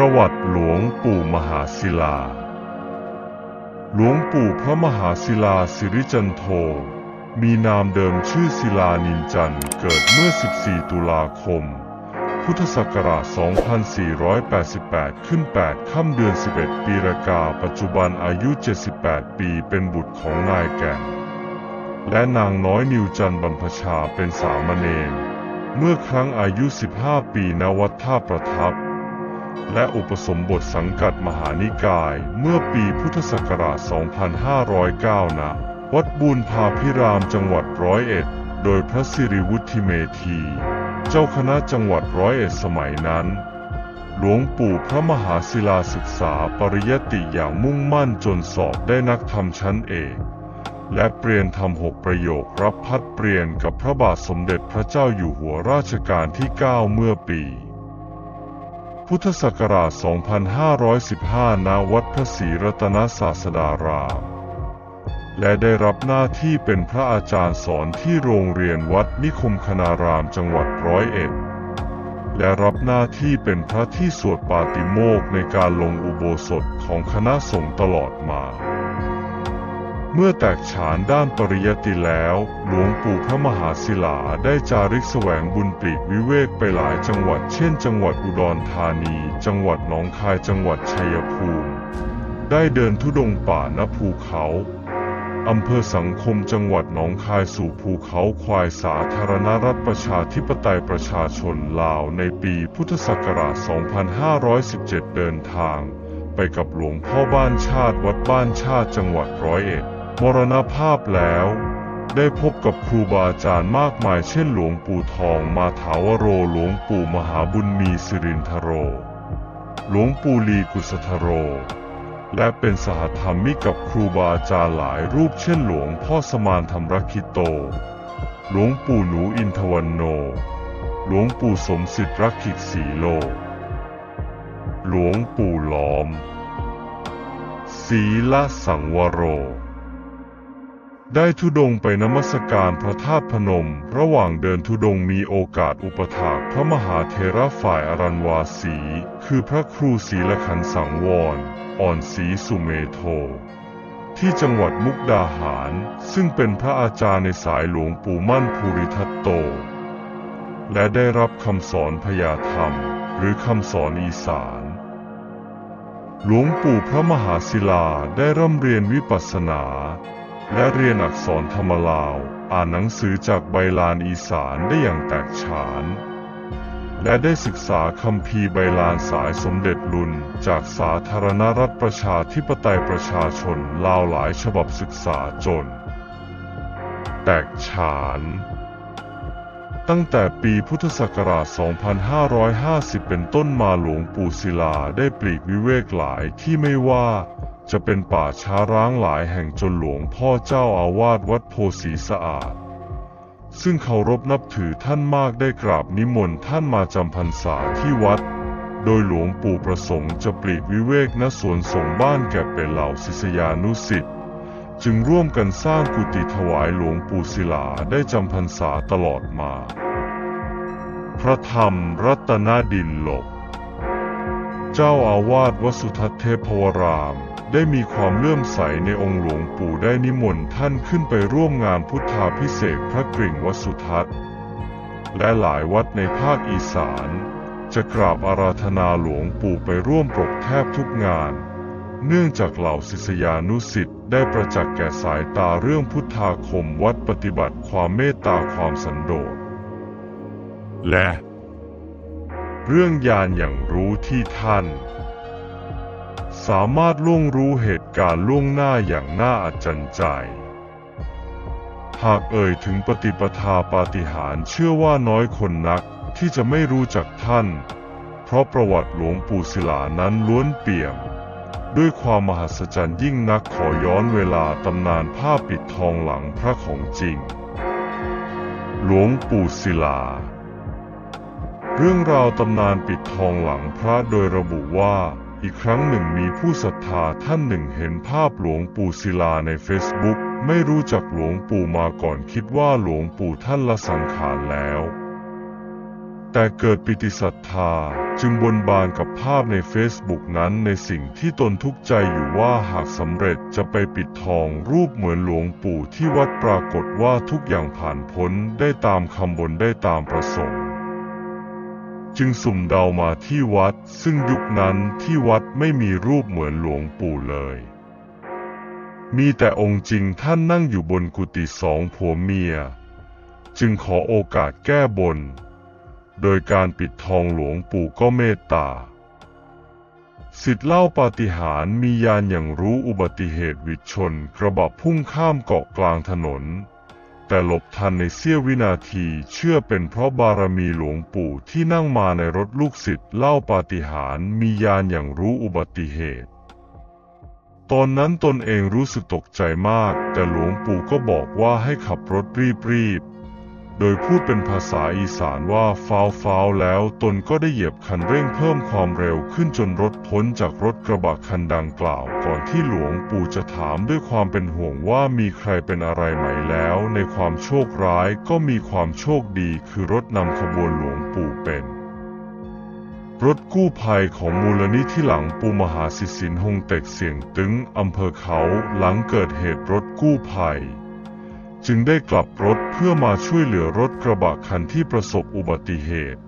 ประวัติหลวงปู่มหาศิลา หลวงปู่พระมหาศิลาสิริจันโท มีนามเดิมชื่อศิลานินจันเกิดเมื่อ 14 ตุลาคม พุทธศักราช 2488 ขึ้น 8 ค่ำเดือน 11 ปีรากา ปัจจุบันอายุ 78 ปีเป็นบุตรของนายแก่น และนางน้อยนิวจันบรรพชาเป็นสามเณร เมื่อครั้งอายุ 15 ปีณวัดท่าประทับ และอุปสมบทสังกัดมหานิกายเมื่อปีพุทธศักราช 2509 ณ วัดบูรพาพิรามจังหวัดร้อยเอ็ด โดยพระสิริวุฒิเมธี เจ้าคณะจังหวัดร้อยเอ็ดสมัยนั้น หลวงปู่พระมหาศิลาศึกษาปริยติอย่างมุ่งมั่นจนสอบได้นักธรรมชั้นเอกและเปลี่ยนทำหกประโยครับพัดเปลี่ยนกับพระบาทสมเด็จพระเจ้าอยู่หัวราชการที่ 9 เมื่อปี พุทธศักราช 2515 ณ วัดพระศรีรัตนศาสดารามและได้รับหน้าที่เป็นพระอาจารย์สอนที่โรงเรียนวัดนิคมคณารามจังหวัดร้อยเอ็ด และรับหน้าที่เป็นพระที่สวดปาติโมกในการลงอุโบสถของคณะสงฆ์ตลอดมา เมื่อแตกฉานด้านปริยติแล้ว หลวงปู่พระมหาศิลาได้จาริกแสวงบุญปลีกวิเวกไปหลายจังหวัดเช่น จังหวัดอุดรธานี จังหวัดหนองคายจังหวัดชัยภูมิ ได้เดินทุดงป่าณภูเขาอำเภอสังคมจังหวัดหนองคายสู่ภูเขาควายสาธารณรัฐประชาธิปไตยประชาชนลาวในปีพุทธศักราช 2517 เดินทาง ไปกับหลวงพ่อบ้านชาติวัดบ้านชาติจังหวัดร้อยเอ็ด มรณภาพแล้ว ได้พบกับครูบาอาจารย์มากมายเช่นหลวงปู่ทองมาถาวโรหลวงปู่มหาบุญมีสิรินทโร หลวงปู่ลีกุสทโร และเป็นสหธรรมิกกับครูบาอาจารย์หลายรูปเช่นหลวงพ่อสมานธรรมรักขิโต หลวงปู่หนูอินทวันโน หลวงปู่สมสิทธิ์รักขิกสีโล หลวงปู่ล้อมศีละสังวโร ได้ทุดงไปนมัสการพระธาตุพนม ระหว่างเดินทุดงมีโอกาสอุปถากพระมหาเทระฝ่ายอรันวาสี คือพระครูศีละขันสังวร อ่อนศรีสุเมโท ที่จังหวัดมุกดาหาร ซึ่งเป็นพระอาจารย์ในสายหลวงปู่มั่นภูริทัตโต และได้รับคำสอนพยาธรรม หรือคำสอนอีสาน หลวงปู่พระมหาศิลาได้ร่ำเรียนวิปัสสนา และเรียนอักษรธรรมลาว อ่านหนังสือจากใบลานอีสานได้อย่างแตกฉาน และได้ศึกษาคำพีใบลานสายสมเด็จลุน จากสาธารณรัฐประชาธิปไตยประชาชนลาวหลายฉบับศึกษาจน แตกฉาน ตั้งแต่ปีพุทธศักราช 2550 เป็นต้นมาหลวงปู่ศิลาได้ปลีกวิเวกหลายที่ไม่ว่า จะเป็นป่าช้าร้างหลายแห่งจนหลวงพ่อเจ้าอาวาสวัดโพสีสะอาด ซึ่งเคารพนับถือท่านมากได้กราบนิมนต์ท่านมาจำพรรษาที่วัด โดยหลวงปู่ประสงค์จะปลีกวิเวกณสวนสงบ้านแก่เป็นเหล่าศิษยานุสิษย์ จึงร่วมกันสร้างกุฏิถวายหลวงปู่ศิลาได้จำพรรษาตลอดมา พระธรรมรัตนดินหลก เจ้าอาวาสวสุทัศเทพวราม ได้มีความเลื่อมใสในองค์หลวงปู่ได้นิมนต์ท่านขึ้นไปร่วมงานพุทธาพิเศษพระกริ่งวสุทัศน์ และหลายวัดในภาคอีสาน จะกราบอาราธนาหลวงปู่ไปร่วมปรกแทบทุกงาน เนื่องจากเหล่าศิษยานุสิษย์ ได้ประจักษ์แก่สายตาเรื่องพุทธาคมวัดปฏิบัติความเมตตาความสันโดษ และ เรื่องยานอย่างรู้ที่ท่าน สามารถล่วงรู้เหตุการณ์ล่วงหน้าอย่างน่าอัศจรรย์ใจ หากเอ่ยถึงปฏิปทาปาฏิหาริย์เชื่อว่าน้อยคนนักที่จะไม่รู้จักท่าน เพราะประวัติหลวงปู่ศิลานั้นล้วนเปี่ยม ด้วยความมหัศจรรย์ยิ่งนักขอย้อนเวลาตำนานผ้าปิดทองหลังพระของจริง หลวงปู่ศิลา เรื่องราวตำนานปิดทองหลังพระโดยระบุว่าอีกครั้งหนึ่งมีผู้ศรัทธาท่านหนึ่งเห็นภาพหลวงปู่ศิลาในเฟซบุ๊กไม่รู้จักหลวงปู่มาก่อนคิดว่าหลวงปู่ท่านละสังขารแล้ว แต่เกิดปิติศรัทธาจึงบนบานกับภาพในเฟซบุ๊กนั้นในสิ่งที่ตนทุกข์ใจอยู่ว่าหากสำเร็จจะไปปิดทองรูปเหมือนหลวงปู่ที่วัดปรากฏว่าทุกอย่างผ่านพ้นได้ตามคำบนได้ตามประสงค์ จึงสุ่มเดามาที่วัด ซึ่งยุคนั้นที่วัดไม่มีรูปเหมือนหลวงปู่เลยมีแต่องค์จริงท่านนั่งอยู่บนกุฏิสองผัวเมีย จึงขอโอกาสแก้บน โดยการปิดทองหลวงปู่ก็เมตตาสิทธิ์เล่าปาฏิหาริย์มียานอย่างรู้อุบัติเหตุวิดชนกระบะพุ่งข้ามเกาะกลางถนน แต่หลบทันในเสี้ยววินาทีเชื่อเป็นเพราะบารมีหลวงปู่ที่นั่งมาในรถลูกศิษย์เล่าปาฏิหาริย์มียานอย่างรู้อุบัติเหตุ ตอนนั้นตนเองรู้สึกตกใจมาก แต่หลวงปู่ก็บอกว่าให้ขับรถรีบๆ โดยพูดเป็นภาษาอีสานว่าฟาวฟาวแล้วตนก็ได้เหยียบคันเร่งเพิ่มความเร็วขึ้นจนรถพ้นจากรถกระบะคันดังกล่าว ก่อนที่หลวงปู่จะถามด้วยความเป็นห่วงว่ามีใครเป็นอะไรไหมแล้ว ในความโชคร้ายก็มีความโชคดีคือรถนำขบวนหลวงปู่เป็นรถกู้ภัยของมูลนิธิหลังปูมหาสิสินหงเต็กเสียงตึงอำเภอเขาหลังเกิดเหตุรถกู้ภัย จึงได้กลับรถเพื่อมาช่วยเหลือรถกระบะคันที่ประสบอุบัติเหตุ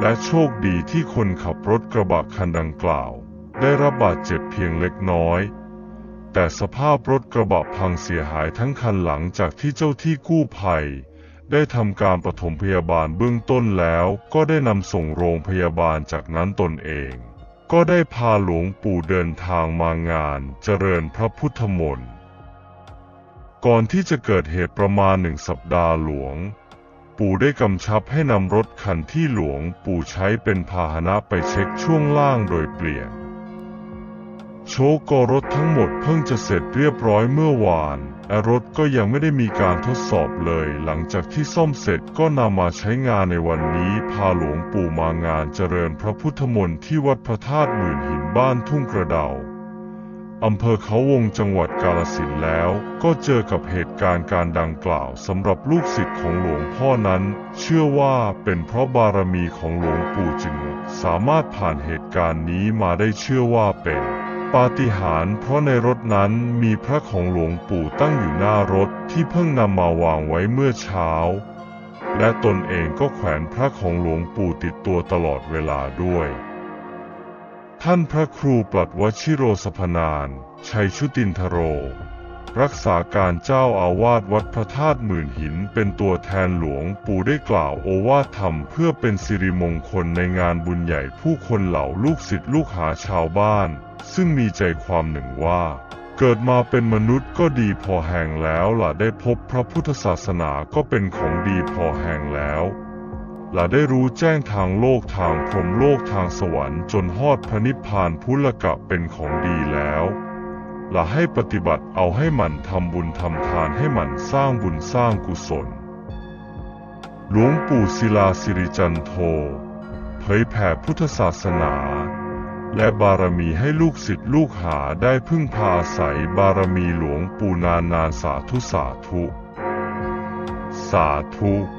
และโชคดีที่คนขับรถกระบะคันดังกล่าว ได้รับบาดเจ็บเพียงเล็กน้อย แต่สภาพรถกระบะพังเสียหายทั้งคันหลังจากที่เจ้าที่กู้ภัย ได้ทำการปฐมพยาบาลเบื้องต้นแล้วก็ได้นำส่งโรงพยาบาลจากนั้นตนเอง ก็ได้พาหลวงปู่เดินทางมางานเจริญพระพุทธมนต์ ก่อนที่จะเกิดเหตุประมาณหนึ่งสัปดาห์หลวง ปู่ได้กำชับให้นำรถคันที่หลวงปู่ใช้เป็นพาหนะไปเช็คช่วงล่างโดยเปลี่ยน โชว์กรถทั้งหมดเพิ่งจะเสร็จเรียบร้อยเมื่อวานแต่รถก็ยังไม่ได้มีการทดสอบเลย หลังจากที่ซ่อมเสร็จก็นำมาใช้งานในวันนี้ พาหลวงปู่มางานเจริญพระพุทธมนต์ที่วัดพระธาตุหมื่นหินบ้านทุ่งกระเดา อำเภอเขาวงจังหวัดกาฬสินแล้วก็เจอกับเหตุการณ์การดังกล่าวสำหรับลูกศิษย์ของหลวงพ่อนั้น เชื่อว่าเป็นเพราะบารมีของหลวงปู่จึง สามารถผ่านเหตุการณ์นี้มาได้เชื่อว่าเป็นปาฏิหาริย์เพราะในรถนั้นมีพระของหลวงปู่ตั้งอยู่หน้ารถที่เพิ่งนำมาวางไว้เมื่อเช้า และตนเองก็แขวนพระของหลวงปู่ติดตัวตลอดเวลาด้วย ท่านพระครูปลัดวชิโรสพนาน ชัยชุตินทโร รักษาการเจ้าอาวาสวัดพระธาตุหมื่นหินเป็นตัวแทนหลวงปู่ได้กล่าวโอวาทธรรมเพื่อเป็นสิริมงคลในงานบุญใหญ่ผู้คนเหล่าลูกศิษย์ลูกหาชาวบ้าน ซึ่งมีใจความหนึ่งว่า เกิดมาเป็นมนุษย์ก็ดีพอแห่งแล้วล่ะได้พบพระพุทธศาสนาก็เป็นของดีพอแห่งแล้ว และได้รู้แจ้งทางโลกทางพรหมโลกทางสวรรค์จนฮอดพระนิพพานพุทธกะเป็นของดีแล้วและให้ปฏิบัติเอาให้หมั่นทำบุญทำทานให้หมั่นสร้างบุญสร้างกุศล หลวงปู่ศิลาสิริจันโท เผยแผ่พุทธศาสนา และบารมีให้ลูกศิษย์ลูกหาได้พึ่งพาอาศัยบารมีหลวงปู่นานนานสาธุสาธุ สาธุ